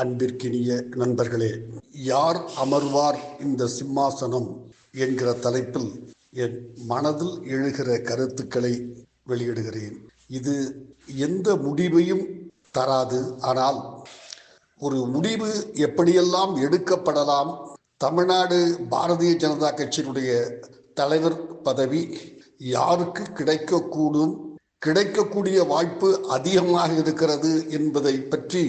அன்பிற்கினிய நண்பர்களே யார் அமர்வார் இந்த சிம்மாசனம் என்கிற தலைப்பில் என் மனதில் எழுகிற கருத்துக்களை வெளியிடுகிறேன். இது எந்த முடிவையும் தராது. ஆனால் ஒரு முடிவு எப்படியெல்லாம் எடுக்கப்படலாம்? தமிழ்நாடு பாரதிய ஜனதா கட்சியினுடைய தலைவர் பதவி யாருக்கு கிடைக்கக்கூடும்? கிடைக்கக்கூடிய வாய்ப்பு அதிகமாக இருக்கிறது என்பதை பற்றி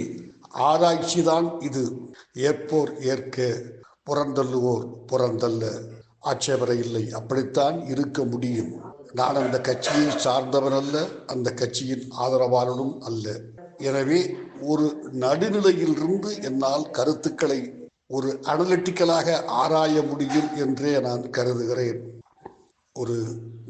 ஆராய்ச்சிதான் இது. ஏற்போர் ஏற்க புறந்தள்ளுவோர் புறந்தல்ல ஆட்சேபரை இல்லை. அப்படித்தான் இருக்க முடியும். நான் அந்த கட்சியை சார்ந்தவன் அல்ல அந்த கட்சியின் ஆதரவாளனும் அல்ல. எனவே ஒரு நடுநிலையிலிருந்து என்னால் கருத்துக்களை ஒரு அனலிட்டிக்கலாக ஆராய முடியும் என்றே நான் கருதுகிறேன். ஒரு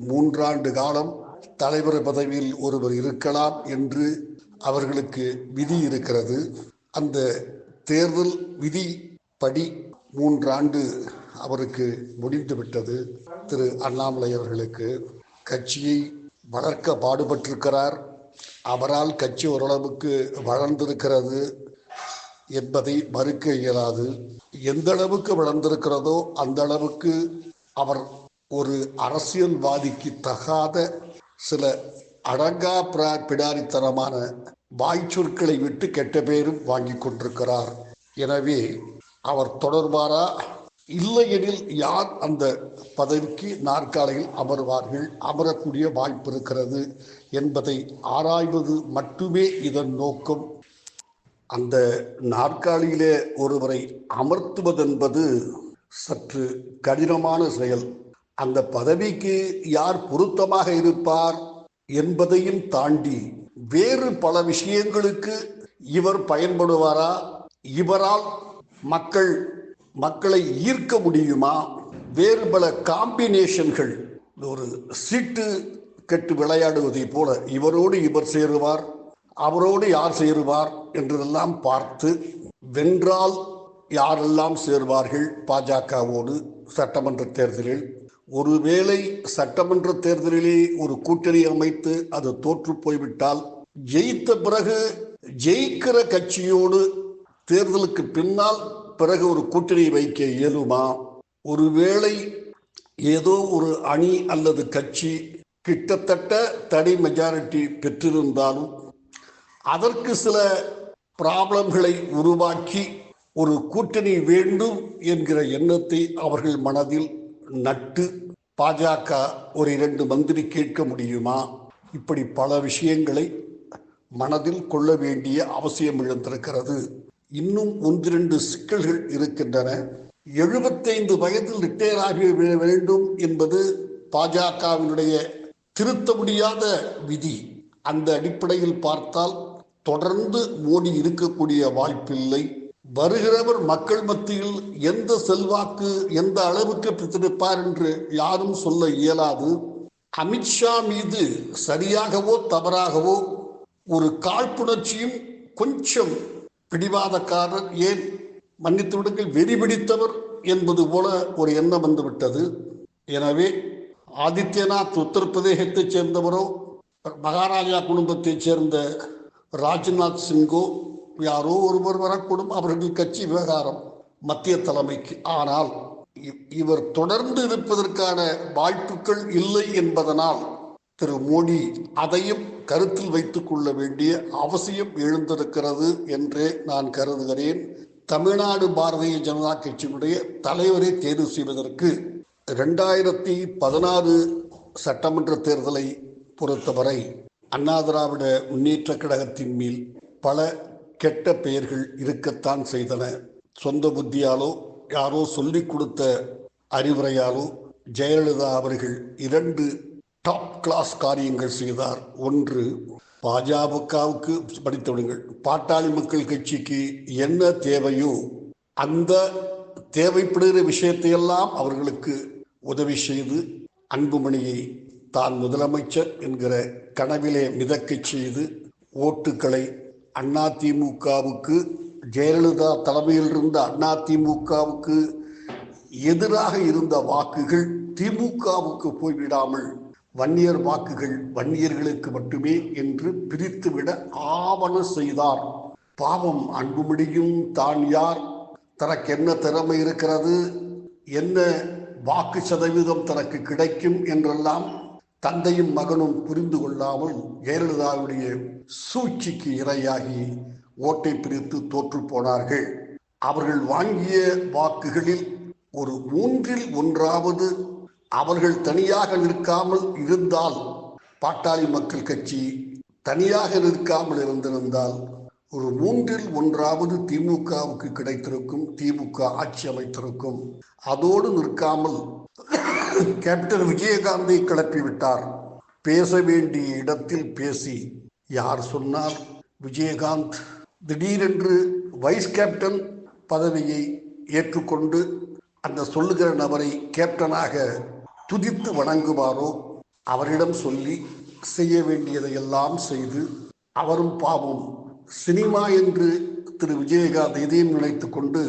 மூன்றாண்டு காலம் தலைவர் பதவியில் ஒருவர் இருக்கலாம் என்று அவர்களுக்கு விதி இருக்கிறது. அந்த தேர்தல் விதி படி மூன்றாண்டு அவருக்கு முடிந்துவிட்டது. திரு அண்ணாமலை அவர்களுக்கு கட்சியை வளர்க்க பாடுபட்டிருக்கிறார். அவரால் கட்சி ஓரளவுக்கு வளர்ந்திருக்கிறது என்பதை மறுக்க இயலாது. எந்த அளவுக்கு வளர்ந்திருக்கிறதோ அந்த அளவுக்கு அவர் ஒரு அரசியல்வாதிக்கு தகாத சில அடங்கா பிரா- வாய் சொற்களை விட்டு கெட்ட பேரும் வாங்கி கொண்டிருக்கிறார். எனவே அவர் தொடர்பாரா இல்லையெனில் யார் அந்த பதவிக்கு நாற்காலியில் அமர்வார்கள்? அமரக்கூடிய வாய்ப்பு இருக்கிறது என்பதை ஆராய்வது மட்டுமே இதன் நோக்கம். அந்த நாற்காலியிலே ஒருவரை அமர்த்துவதென்பது சற்று கடினமான செயல். அந்த பதவிக்கு யார் பொருத்தமாக இருப்பார் என்பதையும் தாண்டி வேறு பல விஷயங்களுக்கு இவர் பயன்படுவாரா? இவரால் மக்கள் மக்களை ஈர்க்க முடியுமா? வேறு பல காம்பினேஷன்கள் ஒரு சீட்டு கட்டு விளையாடுவதை போல இவரோடு இவர் சேருவார் அவரோடு யார் சேருவார் என்றெல்லாம் பார்த்து வென்றால் யாரெல்லாம் சேர்வார்கள் பாஜகவோடு சட்டமன்ற தேர்தலில்? ஒருவேளை சட்டமன்ற தேர்தலிலே ஒரு கூட்டணி அமைத்து அது தோற்று போய்விட்டால் ஜெயித்த பிறகு ஜெயிக்கிற கட்சியோடு தேர்தலுக்கு பின்னால் பிறகு ஒரு கூட்டணி வைக்க இயலுமா? ஒருவேளை ஏதோ ஒரு அணி அல்லது கட்சி கிட்டத்தட்ட தனி மெஜாரிட்டி பெற்றிருந்தாலும் அதற்கு சில ப்ராப்ளம்களை உருவாக்கி ஒரு கூட்டணி வேண்டும் என்கிற எண்ணத்தை அவர்கள் மனதில் நட்டு பாஜக ஒரு இரண்டு மந்திரி கேட்க முடியுமா? இப்படி பல விஷயங்களை மனதில் கொள்ள வேண்டிய அவசியம் எழுந்திருக்கிறது இன்னும் ஒன்றிரண்டு சிக்கல்கள் இருக்கின்றன. எழுபத்தைந்து வயதில் ரிட்டையர் ஆகி வேண்டும் என்பது பாஜகவினுடைய திருத்த முடியாத விதி. அந்த அடிப்படையில் பார்த்தால் தொடர்ந்து மோடி இருக்கக்கூடிய வாய்ப்பில்லை. வருகிறவர் மக்கள் மத்தியில் எந்த செல்வாக்கு எந்த அளவுக்கு பெற்றிருப்பார் என்று யாரும் சொல்ல இயலாது. அமித்ஷா மீது சரியாகவோ தவறாகவோ ஒரு காழ்ப்புணர்ச்சியும் கொஞ்சம் பிடிவாதக்காரர் ஏன் மன்னித்து விடுங்கள் வெறி பிடித்தவர் என்பது போல ஒரு எண்ணம் வந்துவிட்டது. எனவே ஆதித்யநாத் உத்தரப்பிரதேசத்தைச் சேர்ந்தவரோ மகாராஜா குடும்பத்தைச் சேர்ந்த ராஜ்நாத் சிங்கோ யாரோ ஒருவர் வரக்கூடும் அவர்கள் கட்சி விவகாரம் மத்திய தலைமைக்கு. ஆனால் இவர் தொடர்ந்து இருப்பதற்கான வாய்ப்புகள் இல்லை என்பதனால் திரு மோடி அதையும் கருத்தில் வைத்துக் கொள்ள வேண்டிய அவசியம் எழுந்திருக்கிறது என்றே நான் கருதுகிறேன். தமிழ்நாடு பாரதிய ஜனதா கட்சியினுடைய தலைவரை தேர்வு செய்வதற்கு ரெண்டாயிரத்தி பதினாறு சட்டமன்ற தேர்தலை பொறுத்தவரை அண்ணா திராவிட முன்னேற்ற கழகத்தின் மேல் பல கெட்ட பெயர்கள் இருக்கத்தான் செய்தன. சொந்த புத்தியாலோ யாரோ சொல்லிக் கொடுத்த அறிவுரையாலோ ஜெயலலிதா அவர்கள் இரண்டு டாப் கிளாஸ் காரியங்கள் செய்தார். ஒன்று பாஜகவுக்கு படித்து விடுங்கள். பாட்டாளி மக்கள் கட்சிக்கு என்ன தேவையோ அந்த தேவைப்படுகிற விஷயத்தையெல்லாம் அவர்களுக்கு உதவி செய்து அன்புமணியை தான் முதலமைச்சர் என்கிற கனவிலே மிதக்கச் செய்து ஓட்டுக்களை அதிமுகவுக்கு ஜெயலலிதா தலைமையில் இருந்த அதிமுகவுக்கு எதிராக இருந்த வாக்குகள் திமுகவுக்கு போய்விடாமல் வன்னியர் வாக்குகள் வன்னியர்களுக்கு மட்டுமே என்று பிரித்துவிட ஆவண செய்தார். பாவம் அன்புமடியும் தான் யார்? தனக்கு என்ன திறமை இருக்கிறது? என்ன வாக்கு சதவீதம் தனக்கு கிடைக்கும் என்றெல்லாம் தந்தையும் மகனும் புரிந்து கொள்ளாமல் ஜெயலலிதாவுடைய சூழ்ச்சிக்கு இரையாகி ஓட்டை பிரித்து தோற்று போனார்கள். அவர்கள் வாங்கிய வாக்குகளில் ஒரு மூன்றில் ஒன்றாவது அவர்கள் தனியாக நிற்காமல் இருந்தால் பாட்டாளி மக்கள் கட்சி தனியாக நிற்காமல் இருந்திருந்தால் ஒரு மூன்றில் ஒன்றாவது திமுகவுக்கு கிடைத்திருக்கும் திமுக ஆட்சி அமைத்திருக்கும். அதோடு நிற்காமல் கேப்டன் விஜயகாந்தை கிளப்பிவிட்டார். பேச வேண்டிய இடத்தில் பேசி யார் சொன்னார்? விஜயகாந்த் திடீரென்று வைஸ் கேப்டன் பதவியை ஏற்றுக்கொண்டு அந்த சொல்லுகிற நபரை கேப்டனாக துதித்து வணங்குவாரோ அவரிடம் சொல்லி செய்ய வேண்டியதையெல்லாம் செய்து அவரும் பாவம் சினிமா என்று திரு. விஜயகாந்த் இதையும் நினைத்து கொண்டு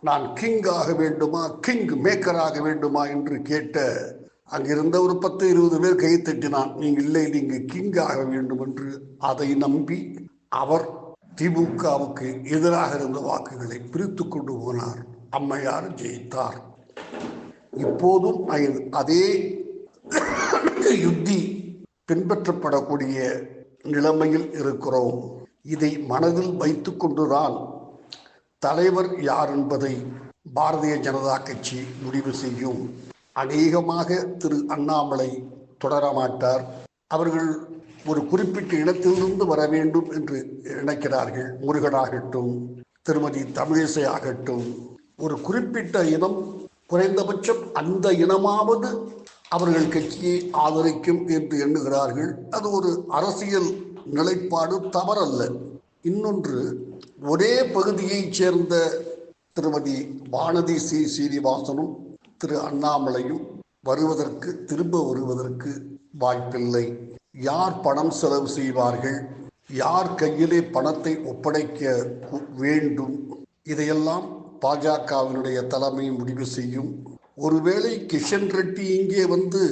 நான் கிங் ஆக வேண்டுமா? கிங் மேக்கர் ஆக வேண்டுமா? என்று கேட்ட அங்கிருந்த ஒரு பத்து இருபது பேர் கை தட்டினான். நீங்க இல்லை நீங்க கிங் ஆக வேண்டும் என்று அதை நம்பி அவர் திமுகவுக்கு எதிராக இருந்த வாக்குகளை பிரித்து கொண்டு போனார். அம்மையார் ஜெயித்தார். இப்போதும் அதே யுத்தி பின்பற்றப்படக்கூடிய நிலைமையில் இருக்கிறோம். இதை மனதில் வைத்துக் கொண்டுதான் தலைவர் யார் என்பதை பாரதிய ஜனதா கட்சி முடிவு செய்யும். அநேகமாக திரு அண்ணாமலை தொடர மாட்டார். அவர்கள் ஒரு குறிப்பிட்ட இடத்திலிருந்து வர வேண்டும் என்று நினைக்கிறார்கள். முருகனாகட்டும் திருமதி தமிழிசை ஆகட்டும் ஒரு குறிப்பிட்ட இனம் குறைந்தபட்சம் அந்த இனமாவது அவர்கள் கட்சியை ஆதரிக்கும் என்று எண்ணுகிறார்கள். அது ஒரு அரசியல் நிலைப்பாடு தவறல்ல. இன்னொன்று ஒரே பகுதியைச் சேர்ந்த திருமதி வானதி சி. சீனிவாசனும் திரு. அண்ணாமலையும் வருவதற்கு திரும்ப வருவதற்கு வாய்ப்பில்லை. யார் பணம் செலவு செய்வார்கள்? யார் கையிலே பணத்தை ஒப்படைக்க வேண்டும்? இதையெல்லாம் பாஜகவினுடைய தலைமை முடிவு செய்யும். ஒருவேளை கிஷன் ரெட்டி இங்கே வந்து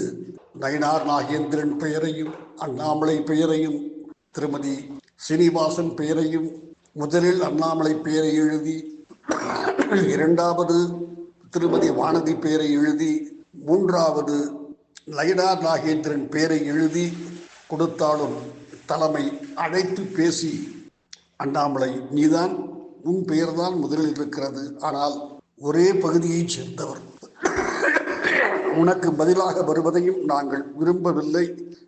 நயினார் நாகேந்திரன் பெயரையும் அண்ணாமலை பெயரையும் திருமதி சீனிவாசன் பெயரையும் முதலில் அண்ணாமலை பெயரை எழுதி இரண்டாவது திருமதி வானதி பெயரை எழுதி மூன்றாவது லைனா நாகேந்திரன் பெயரை எழுதி கொடுத்தாலும் தலைமை அழைத்து பேசி அண்ணாமலை நீதான் உன் பெயர்தான் முதலில் இருக்கிறது. ஆனால் ஒரே பகுதியைச் சேர்ந்தவர். உனக்கு பதிலாக வருவதையும் நாங்கள் விரும்பவில்லை.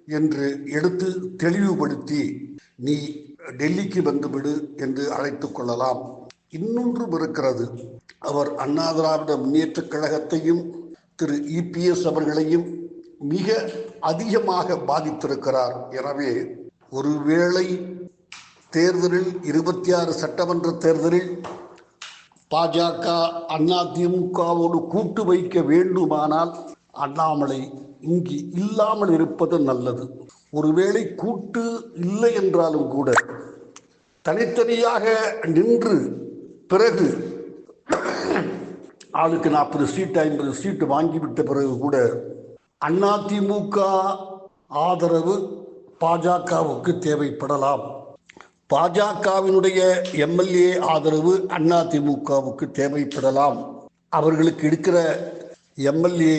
என்று எடுத்து தெளிவுபடுத்தி நீ டெல்லிக்கு வந்துவிடு என்று அழைத்துக் கொள்ளலாம். இன்னொன்றும் இருக்கிறது. அவர் அண்ணா திராவிட முன்னேற்றக் கழகத்தையும் திரு இபிஎஸ் அவர்களையும் மிக அதிகமாக பாதித்திருக்கிறார். எனவே ஒருவேளை தேர்தலில் இருபத்தி ஆறு சட்டமன்ற தேர்தலில் பாஜக அதிமுகவோடு கூட்டு வைக்க வேண்டுமானால் அண்ணாமலை இங்கு இல்லாமல் இருப்பது நல்லது. ஒருவேளை கூட்டு இல்லை என்றாலும் கூட தனித்தனியாக நின்று பிறகு ஆளுக்கு நாற்பது சீட்டு ஐம்பது சீட்டு வாங்கிவிட்ட பிறகு கூட அதிமுக ஆதரவு பாஜகவுக்கு தேவைப்படலாம். பாஜகவினுடைய எம்எல்ஏ ஆதரவு அதிமுகவுக்கு தேவைப்படலாம். அவர்களுக்கு இருக்கிற எம்எல்ஏ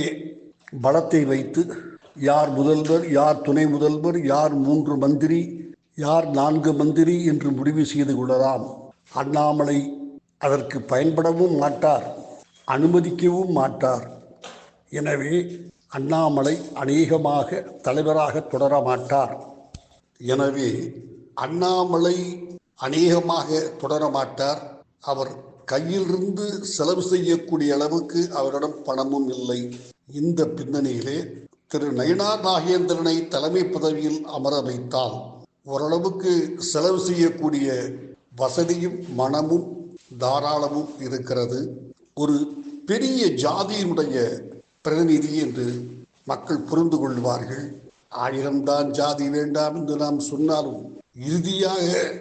பலத்தை வைத்து யார் முதல்வர் யார் துணை முதல்வர் யார் மூன்று மந்திரி யார் நான்கு மந்திரி என்று முடிவு செய்து கொள்ளலாம். அண்ணாமலை அதற்கு பயன்படவும் மாட்டார் அனுமதிக்கவும் மாட்டார். எனவே அண்ணாமலை அநேகமாக தலைவராக தொடர மாட்டார். எனவே அண்ணாமலை அநேகமாக தொடர மாட்டார். அவர் கையிலிருந்து செலவு செய்யக்கூடிய அளவுக்கு அவரிடம் பணமும் இல்லை. இந்த பின்னணியிலே திரு நயினார் நாகேந்திரனை தலைமை பதவியில் அமர வைத்தால் ஓரளவுக்கு செலவு செய்யக்கூடிய வசதியும் மனமும் தாராளமும் இருக்கிறது. ஒரு பெரிய ஜாதியினுடைய பிரதிநிதி என்று மக்கள் புரிந்து கொள்வார்கள். ஆயிரம்தான் ஜாதி வேண்டாம் என்று நாம் சொன்னாலும் இறுதியாக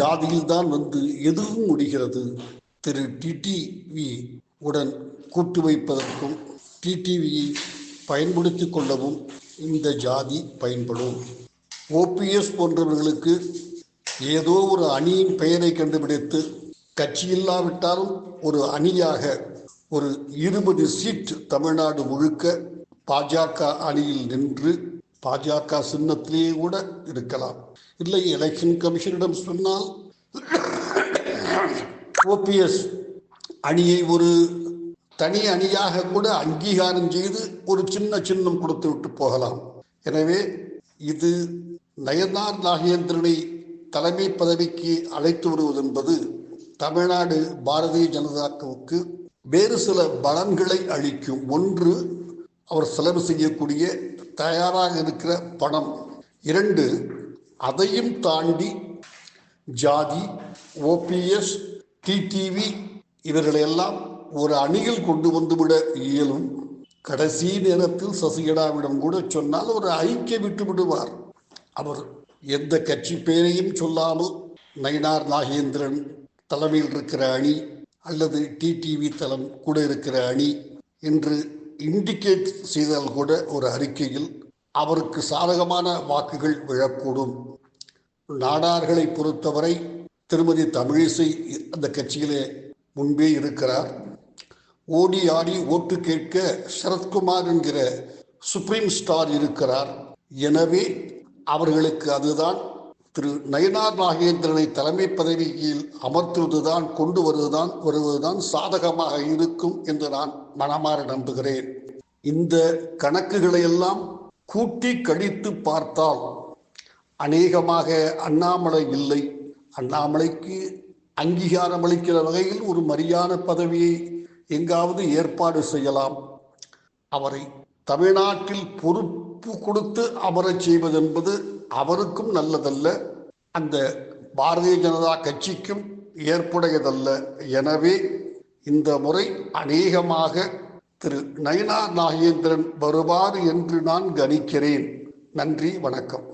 ஜாதியில்தான் வந்து எதுவும் முடிகிறது. திரு டிடிவி உடன் கூட்டு வைப்பதற்கும் டிடிவியை பயன்படுத்தி கொள்ளவும் இந்த ஜாதி பயன்படும். ஓபிஎஸ் போன்றவர்களுக்கு ஏதோ ஒரு அணியின் பெயரை கண்டுபிடித்து கட்சி இல்லாவிட்டாலும் ஒரு அணியாக ஒரு இருபது சீட் தமிழ்நாடு முழுக்க பாஜக அணியில் நின்று பாஜக சின்னத்திலேயே கூட இருக்கலாம். இல்லை எலெக்ஷன் கமிஷனிடம் சொன்னால் ஓபிஎஸ் அணியை ஒரு தனி அணியாக கூட அங்கீகாரம் செய்து ஒரு சின்ன சின்னம் கொடுத்து விட்டு போகலாம். எனவே இது நயனார் நாகேந்திரனை தலைமை பதவிக்கு அழைத்து வருவது என்பது தமிழ்நாடு பாரதிய ஜனதாவுக்கு வேறு சில பலன்களை அளிக்கும். ஒன்று அவர் செலவு செய்யக்கூடிய தயாராக இருக்கிற பணம். இரண்டு அதையும் தாண்டி ஜாதி ஓபிஎஸ் டிடிவி இவர்களையெல்லாம் ஒரு அணியில் கொண்டு வந்துவிட இயலும். கடைசி நேரத்தில் சசிகலாவிடம் கூட சொன்னால் ஒரு ஐக்கிய விட்டு விடுவார். அவர் எந்த கட்சி பெயரையும் சொல்லாமல் நயினார் நாகேந்திரன் தலைமையில் இருக்கிற அணி அல்லது டிடிவி தளம் கூட இருக்கிற அணி என்று இண்டிகேட் செய்தால் கூட ஒரு அறிக்கையில் அவருக்கு சாதகமான வாக்குகள் விழக்கூடும். நாடார்களை பொறுத்தவரை திருமதி தமிழிசை அந்த கட்சியிலே முன்பே இருக்கிறார். ஓடி ஆடி ஓட்டு கேட்க சரத்குமார் என்கிற சுப்ரீம் ஸ்டார் இருக்கிறார். எனவே அவர்களுக்கு அதுதான் திரு நயனார் நாகேந்திரனை தலைமை பதவியில் அமர்த்துவதுதான் கொண்டு வருவதுதான் வருவதுதான் சாதகமாக இருக்கும் என்று நான் மனமாற நம்புகிறேன். இந்த கணக்குகளை எல்லாம் கூட்டி கழித்து பார்த்தால் அநேகமாக அண்ணாமலை இல்லை. அண்ணாமலைக்கு அங்கீகாரம் அளிக்கிற வகையில் ஒரு மரியாதை பதவியை எங்காவது ஏற்பாடு செய்யலாம். அவரை தமிழ்நாட்டில் பொறுப்பு கொடுத்து அமரச் செய்வதென்பது அவருக்கும் நல்லதல்ல. அந்த பாரதிய ஜனதா கட்சிக்கும் ஏற்புடையதல்ல. எனவே இந்த முறை அநேகமாக திரு நயனா நாகேந்திரன் வருவார் என்று நான் கணிக்கிறேன். நன்றி வணக்கம்.